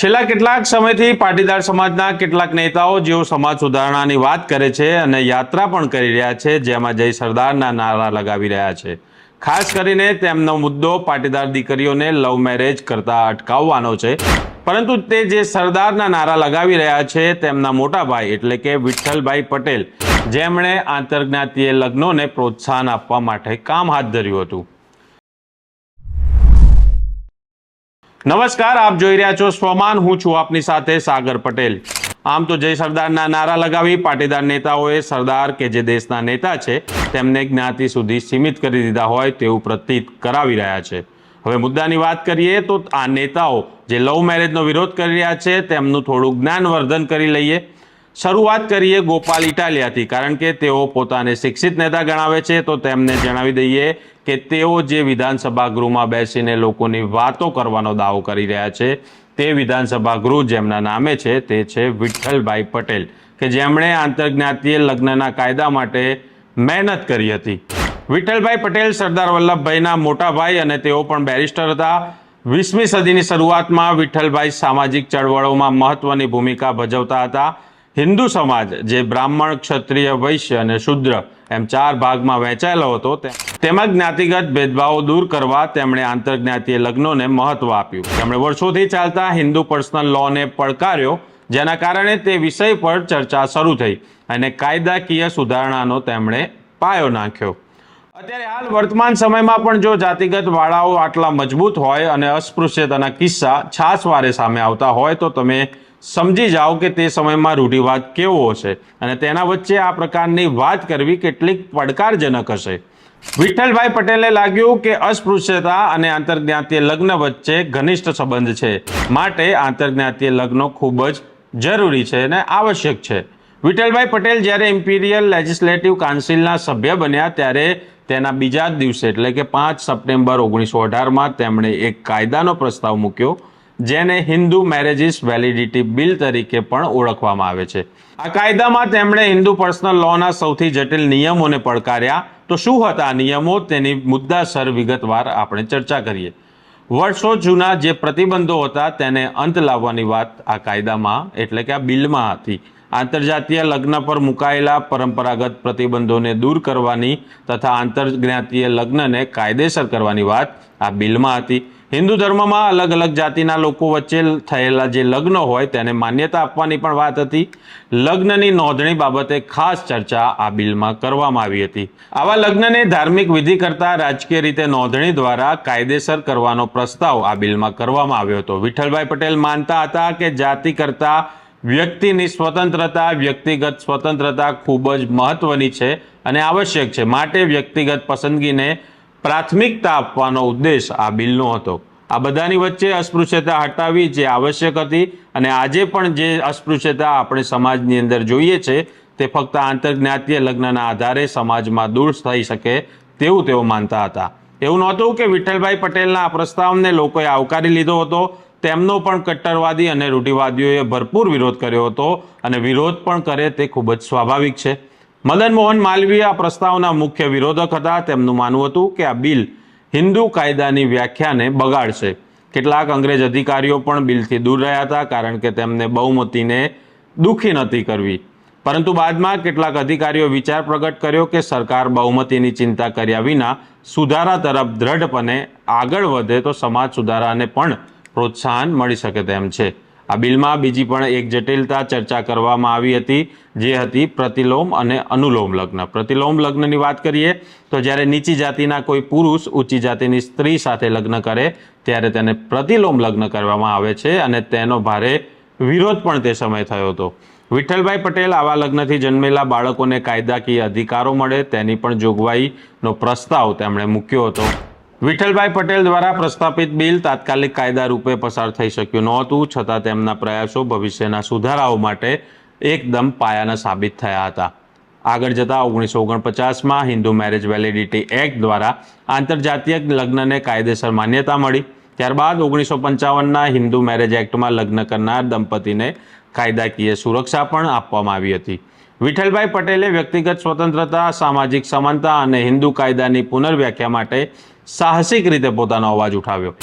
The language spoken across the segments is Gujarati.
છેલ્લા કેટલાક સમયથી પાટીદાર સમાજના કેટલાક નેતાઓ જેઓ સમાજ સુધારણાની વાત કરે છે અને યાત્રા પણ કરી રહ્યા છે, જેમાં જય સરદારના નારા લગાવી રહ્યા છે. ખાસ કરીને તેમનો મુદ્દો પાટીદાર દીકરીઓને લવ મેરેજ કરતા અટકાવવાનો છે. પરંતુ તે જે સરદારના નારા લગાવી રહ્યા છે, તેમના મોટા ભાઈ એટલે કે વિઠ્ઠલભાઈ પટેલ, જેમણે આંતરજ્ઞાતીય લગ્નોને પ્રોત્સાહન આપવા માટે કામ હાથ ધર્યું હતું. નમસ્કાર, આપ જોઈ રહ્યા છો સ્વમાન. હું છું આપની સાથે સાગર પટેલ. આમ તો જય સરદારના નારા લગાવી પાટીદાર નેતાઓએ સરદાર કે જે દેશના નેતા છે, તેમને જ્ઞાતિ સુધી સીમિત કરી દીધા હોય તેવું પ્રતીત કરાવી રહ્યા છે. હવે મુદ્દાની વાત કરીએ તો આ નેતાઓ જે લવ મેરેજનો વિરોધ કરી રહ્યા છે, તેમનું થોડું જ્ઞાનવર્ધન કરી લઈએ. શરૂઆત કરીએ ગોપાલ ઇટાલિયાથી, કારણ કે તેઓ પોતાને શિક્ષિત નેતા ગણાવે છે. તો તેમને જણાવી દઈએ કે તેઓ જે વિધાનસભા ગૃહમાં બેસીને લોકોની વાતો કરવાનો દાવો કરી રહ્યા છે, તે વિધાનસભા ગૃહ જેમના નામે છે, તે છે વિઠ્ઠલભાઈ પટેલ, કે જેમણે આંતરજ્ઞાતીય લગ્નના કાયદા માટે મહેનત કરી હતી. વિઠ્ઠલભાઈ પટેલ સરદાર વલ્લભભાઈના મોટા ભાઈ અને તેઓ પણ બેરિસ્ટર હતા. વીસમી સદીની શરૂઆતમાં વિઠ્ઠલભાઈ સામાજિક ચળવળોમાં મહત્વની ભૂમિકા ભજવતા હતા. હિન્દુ સમાજ જે બ્રાહ્મણ, ક્ષત્રિય, વૈશ્ય અને શુદ્ર એમ ચાર ભાગમાં વહેંચાયેલો હતો તેમાં જ્ઞાતિગત ભેદભાવો દૂર કરવા તેમણે આંતરજ્ઞાતીય લગ્નોને મહત્વ આપ્યું. તેમણે વર્ષોથી ચાલતા હિન્દુ પર્સનલ લોને પડકાર્યો, જેના કારણે તે વિષય પર ચર્ચા શરૂ થઈ અને કાયદાકીય સુધારણાનો તેમણે પાયો નાખ્યો. અત્યારે હાલ વર્તમાન સમયમાં પણ જો જાતિગત વાળાઓ આટલા મજબૂત હોય અને અસ્પૃશ્યતાના કિસ્સા છાસવારે સામે આવતા હોય તો તમે સમજી જાઓ કે તે સમયમાં રૂઢિવાદ કેવો હશે. અને તેના વચ્ચે આ પ્રકારની વાત કરવી કેટલીક પડકારજનક હશે. વિઠ્ઠલભાઈ પટેલે લાગ્યું કે અસ્પૃશ્યતા અને આંતરજ્ઞાતીય લગ્ન વચ્ચે ઘનિષ્ઠ સંબંધ છે. માટે આંતરજ્ઞાતીય લગ્નો ખૂબ જ જરૂરી છે અને આવશ્યક છે. વિઠ્ઠલભાઈ પટેલ જ્યારે ઇમ્પિરિયલ લેજિસ્લેટિવ કાઉન્સિલના સભ્ય બન્યા ત્યારે તેના બીજા જ દિવસે, એટલે કે પાંચ સપ્ટેમ્બર ઓગણીસો અઢારમાં, તેમણે એક કાયદાનો પ્રસ્તાવ મૂક્યો, જેને હિન્દુ મેરેજીસ વેલિડિટી બિલ તરીકે પણ ઓળખવામાં આવે છે. આ કાયદામાં તેમણે હિન્દુ પર્સનલ લોના સૌથી જટિલ નિયમોને પડકાર્યા. તો શું હતા નિયમો? તેની મુદ્દાસર વિગતવાર આપણે ચર્ચા કરીએ. વર્ષો જૂના જે પ્રતિબંધો હતા, તેને અંત લાવવાની વાત આ કાયદામાં, એટલે કે આ બિલમાં હતી. આંતરજાતીય લગ્ન પર મુકાયેલા પરંપરાગત પ્રતિબંધોને દૂર કરવાની તથા આંતરજ્ઞાતીય લગ્નને કાયદેસર કરવાની વાત આ બિલમાં હતી. હિન્દુ ધર્મમાં અલગ અલગ જાતિના લોકો વચ્ચે થયેલા જે લગ્ન હોય તેને માન્યતા આપવાની પણ વાત હતી. લગ્નની નોંધણી બાબતે ખાસ ચર્ચા આ બિલમાં કરવામાં આવી હતી. આવા લગ્નને ધાર્મિક વિધિ કરતા રાજકીય રીતે નોંધણી દ્વારા કાયદેસર કરવાનો પ્રસ્તાવ આ બિલમાં કરવામાં આવ્યો હતો. વિઠ્ઠલભાઈ પટેલ માનતા હતા કે જાતિ કરતા વ્યક્તિની સ્વતંત્રતા, વ્યક્તિગત સ્વતંત્રતા ખૂબ જ મહત્વની છે અને આવશ્યક છે. માટે વ્યક્તિગત પસંદગીને પ્રાથમિકતા આપવાનો ઉદ્દેશ આ બિલનો હતો. આ બધાની વચ્ચે અસ્પૃશ્યતા હટાવી જે આવશ્યક હતી અને આજે પણ જે અસ્પૃશ્યતા આપણે સમાજની અંદર જોઈએ છે, તે ફક્ત આંતરજ્ઞાતીય લગ્નના આધારે સમાજમાં દૂર થઈ શકે તેવું તેઓ માનતા હતા. એવું નહોતું કે વિઠ્ઠલભાઈ પટેલના આ પ્રસ્તાવને લોકોએ આવકારી લીધો હતો તેમનો પણ કટ્ટરવાદી અને રૂઢિવાદીઓએ ભરપૂર વિરોધ કર્યો હતો અને વિરોધ પણ કરે તે ખૂબ જ સ્વાભાવિક છે. મદન મોહન માલવીય આ પ્રસ્તાવના મુખ્ય વિરોધક હતા. તેમનું માનવું હતું કે આ બિલ હિન્દુ કાયદાની વ્યાખ્યાને બગાડશે. કેટલાક અંગ્રેજ અધિકારીઓ પણ બિલથી દૂર રહ્યા હતા કારણ કે તેમને બહુમતીને દુઃખી નથી કરવી. પરંતુ બાદમાં કેટલાક અધિકારીઓ વિચાર પ્રગટ કર્યો કે સરકાર બહુમતીની ચિંતા કર્યા વિના સુધારા તરફ દ્રઢપણે આગળ વધે તો સમાજ સુધારાને પણ પ્રોત્સાહન મળી શકે તેમ છે. આ બિલમાં બીજી પણ એક જટિલતા ચર્ચા કરવામાં આવી હતી, જે હતી પ્રતિલોમ અને અનુલોમ લગ્ન. પ્રતિલોમ લગ્નની વાત કરીએ તો જ્યારે નીચી જાતિના કોઈ પુરુષ ઊંચી જાતિની સ્ત્રી સાથે લગ્ન કરે, ત્યારે તેને પ્રતિલોમ લગ્ન કરવામાં આવે છે અને તેનો ભારે વિરોધ પણ તે સમયે થયો હતો. વિઠ્ઠલભાઈ પટેલ આવા લગ્નથી જન્મેલા બાળકોને કાયદાકીય અધિકારો મળે તેની પણ જોગવાઈનો પ્રસ્તાવ તેમણે મૂક્યો હતો. વિઠ્ઠલભાઈ પટેલ દ્વારા પ્રસ્થાપિત બિલ તાત્કાલિક કાયદા રૂપે પસાર થઈ શક્યું નહોતું, છતાં તેમના પ્રયાસો ભવિષ્યના સુધારાઓ માટે એકદમ પાયાના સાબિત થયા હતા. આગળ જતાં ઓગણીસો ઓગણપચાસમાં હિન્દુ મેરેજ વેલિડિટી એક્ટ દ્વારા આંતરજાતીય લગ્નને કાયદેસર માન્યતા મળી. ત્યારબાદ ઓગણીસો પંચાવનના હિન્દુ મેરેજ એક્ટમાં લગ્ન કરનાર દંપતીને કાયદાકીય સુરક્ષા પણ આપવામાં આવી હતી. વિઠ્ઠલભાઈ પટેલે વ્યક્તિગત સ્વતંત્રતા, સામાજિક સમાનતા અને હિન્દુ કાયદાની પુનર્વ્યાખ્યા માટે સાહસિક રીતે પોતાનો અવાજ ઉઠાવ્યો.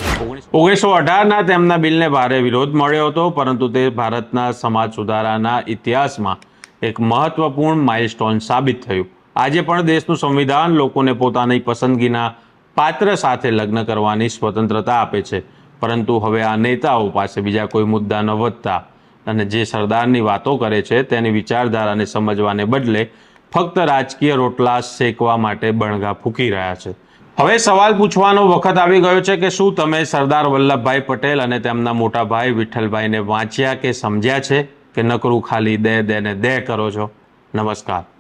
ઓગણીસો અઢારના તેમના બિલને ભારે વિરોધ મળ્યો હતો, પરંતુ તે ભારતના સમાજ સુધારાના ઇતિહાસમાં એક મહત્વપૂર્ણ માઇલસ્ટોન સાબિત થયું. આજે પણ દેશનું સંવિધાન લોકોને પોતાની પસંદગીના પાત્ર સાથે લગ્ન કરવાની સ્વતંત્રતા આપે છે. પરંતુ હવે આ નેતાઓ પાસે બીજા કોઈ મુદ્દા ન વધતા અને જે સરદારની વાતો કરે છે તેની વિચારધારાને સમજવાને બદલે ફક્ત રાજકીય રોટલા શેકવા માટે બણગા ફૂંકી રહ્યા છે. હવે સવાલ પૂછવાનો વખત આવી ગયો છે કે શું તમે સરદાર વલ્લભભાઈ પટેલ અને તેમના મોટા ભાઈ વિઠ્ઠલભાઈને વાંચ્યા કે સમજ્યા છે કે નકરું ખાલી દે દે ને દે કરો છો? નમસ્કાર.